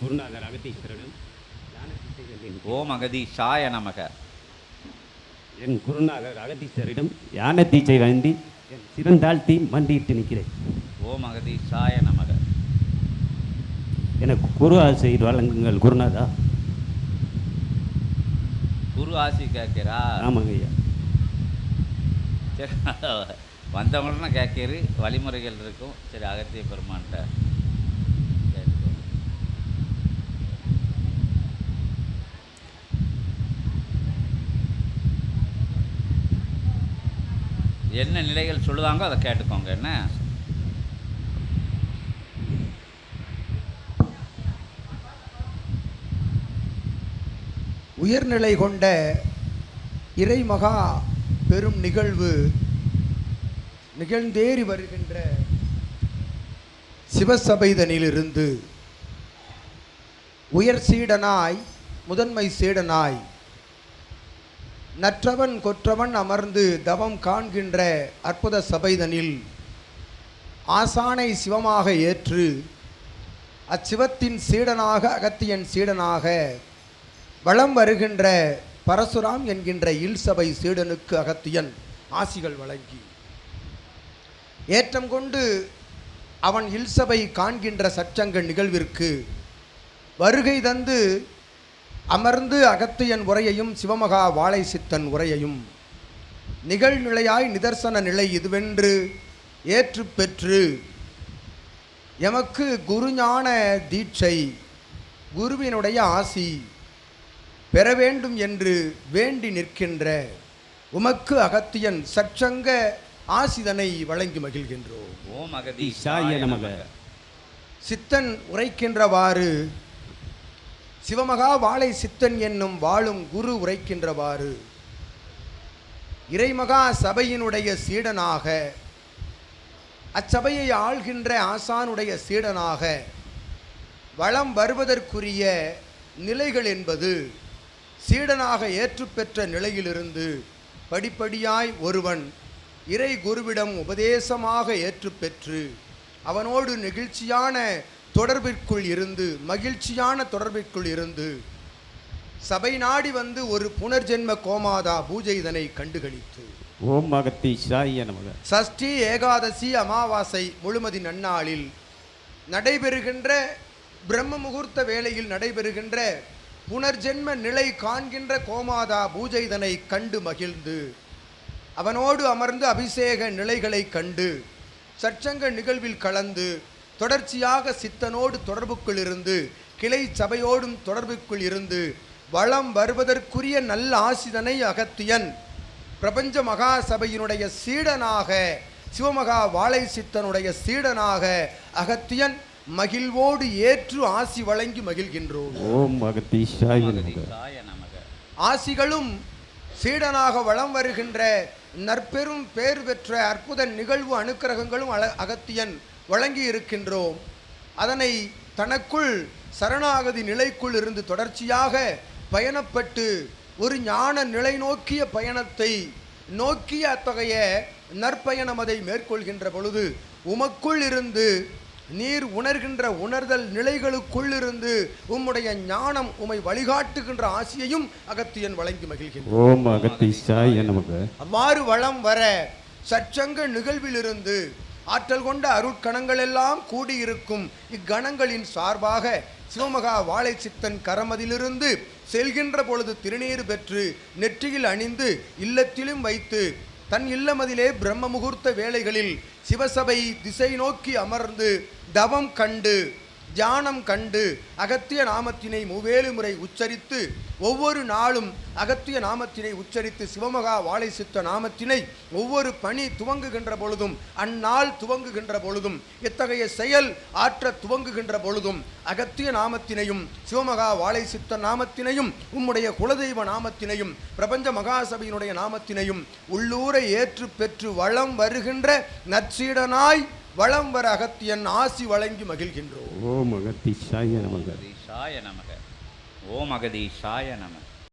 குருநாதர் அகத்தீஸ்வரனும் ஞான திசைகளின் ஓம் அகதீஷாய நமக. என் குருநாதர் அகத்தீஸ்வரிடம் யான தீட்சை வேண்டி என் சிறந்தாழ்த்தி மண்டியிட்டு நிற்கிறேன். ஓம் அகதீஷாய நமக. எனக்கு குரு ஆசை வழங்குங்கள் குருநாதா. குரு ஆசி கேட்கிறா ஆமாங்க ஐயா. சரி வந்தவங்கன்னா கேட்கறது வழிமுறைகள் இருக்கும். சரி அகத்திய பெருமான்கிட்ட என்ன நிலைகள் சொல்லுவாங்கோ அதை கேட்டுக்கோங்க என்ன? உயர்நிலை கொண்ட இறைமகா பெரும் நிகழ்வு நிகழ்ந்தேறி வருகின்ற சிவசபைதனிலிருந்து. உயர் சீடனாய் முதன்மை சீடனாய் நற்றவன் கொற்றவன் அமர்ந்து தவம் காண்கின்ற அற்புத சபைதனில் ஆசானை சிவமாக ஏற்று அச்சிவத்தின் சீடனாக அகத்தியன் சீடனாக வளம் வருகின்ற பரசுராம் என்கின்ற இல்சபை சீடனுக்கு அகத்தியன் ஆசிகள் வழங்கி. ஏற்றம் கொண்டு அவன் இல்சபை காண்கின்ற சச்சங்க நிகழ்விற்கு வருகை தந்து அமர்ந்து அகத்தியன் உரையையும் சிவமகா வாழை சித்தன் உரையையும். நிகழ்நிலையாய் நிதர்சன நிலை இதுவென்று ஏற்று பெற்று எமக்கு குருஞான தீட்சை குருவினுடைய ஆசி பெற வேண்டும் என்று வேண்டி நிற்கின்ற உமக்கு அகத்தியன் சற்சங்க ஆசிதனை வழங்கி மகிழ்கின்றோம். ஓம் நமக. நமக. சித்தன் உரைக்கின்றவாறு சிவமகா வாழை சித்தன் என்னும் வாழும் குரு உரைக்கின்றவாறு. இறைமகா சபையினுடைய சீடனாக அச்சபையை ஆள்கின்ற ஆசானுடைய சீடனாக வளம் வருவதற்குரிய நிலைகள் என்பது சீடனாக ஏற்றுப்பெற்ற நிலையிலிருந்து படிப்படியாய் ஒருவன் இறை குருவிடம் உபதேசமாக ஏற்றுப்பெற்று அவனோடு நெகிழ்ச்சியான தொடர்பிற்குள் இருந்து மகிழ்ச்சியான தொடர்பிற்குள் இருந்து சபை நாடி வந்து ஒரு புனர்ஜென்ம கோமாதா பூஜை இதனை கண்டுகளித்து. ஓம் அகத்தீசாய நமக. சஷ்டி ஏகாதசி அமாவாசை முழுமதி நன்னாளில் நடைபெறுகின்ற பிரம்ம முகூர்த்த வேளையில் நடைபெறுகின்ற புனர்ஜென்ம நிலை காண்கின்ற கோமாதா பூஜைதனை கண்டு மகிழ்ந்து அவனோடு அமர்ந்து அபிஷேக நிலைகளை கண்டு சற்சங்க நிகழ்வில் கலந்து தொடர்ச்சியாக சித்தனோடு தொடர்புக்குள் இருந்து கிளை சபையோடும் தொடர்புக்குள் இருந்து வளம் வருவதற்குரிய நல்ல ஆசிதனை அகத்தியன். பிரபஞ்ச மகா சபையினுடைய சீடனாக சிவமகா வாழை சித்தனுடைய சீடனாக அகத்தியன் மகிழ்வோடு ஏற்று ஆசி வழங்கி மகிழ்கின்றோம். ஓம் நமக. ஆசிகளும் சீடனாக வளம் வருகின்ற நற்பெரும் பேர் பெற்ற அற்புத நிகழ்வு அனுக்கிரகங்களும் அகத்தியன். வழங்கி இருக்கின்றோம் அதனை தனக்குள் சரணாகதி நிலைக்குள் இருந்து தொடர்ச்சியாக பயணப்பட்டு ஒரு ஞான நிலை நோக்கிய பயணத்தை நோக்கிய அத்தகைய நற்பயணம் அதை மேற்கொள்கின்ற பொழுது உமக்குள் இருந்து நீர் உணர்கின்ற உணர்தல் நிலைகளுக்குள் இருந்து உம்முடைய ஞானம் உம்மை வழிகாட்டுகின்ற ஆசியையும் அகத்தியன் வழங்கி நமக. அவ்வாறு வளம் வர சற்சங்க நிகழ்விலிருந்து ஆற்றல் கொண்ட அருட்கணங்கள் எல்லாம் கூடியிருக்கும் இக்கணங்களின் சார்பாக சிவமகா வாழை சித்தன் கரமதிலிருந்து செல்கின்ற பொழுது திருநீறு பெற்று நெற்றியில் அணிந்து இல்லத்திலும் வைத்து தன் இல்லமதிலே பிரம்ம முகூர்த்த வேளைகளில் சிவசபை திசை நோக்கி அமர்ந்து தவம் கண்டு தியானம் கண்டு அகத்திய நாமத்தினை மூவேலு முறை உச்சரித்து ஒவ்வொரு நாளும் அகத்திய நாமத்தினை உச்சரித்து சிவமகா வாழை சித்த நாமத்தினை ஒவ்வொரு பணி துவங்குகின்ற பொழுதும் அந்நாள் துவங்குகின்ற பொழுதும் இத்தகைய செயல் ஆற்ற துவங்குகின்ற பொழுதும் அகத்திய நாமத்தினையும் சிவமகா வாழை சித்த நாமத்தினையும் உம்முடைய குலதெய்வ நாமத்தினையும் பிரபஞ்ச மகாசபையினுடைய நாமத்தினையும் உள்ளூரை ஏற்று பெற்று வளம் வருகின்ற நற்சீடனாய் வளம் வர அகத்தியன் ஆசி வழங்கி மகிழ்கின்றோம். ஓம் அகத்தீசாய நமக. அகதீஷாய நமக ஓம் அகதீஷாய நமக.